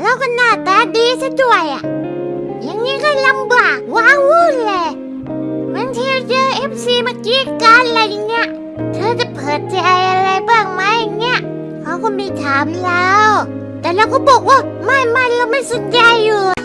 แล้วก็หน้าตาดีซะด้วยอะ อย่างนี้ก็ลำบากว้าวุ่นเลยมันเที่เจอเอฟซีเมื่อกี้กันอะไรเงี้ย เธอจะเปิดใจอะไรบ้างไหมเงี้ยเขาก็มีถามเรา แต่เราก็บอกว่าไม่ไม่เราไม่สนใจอยู่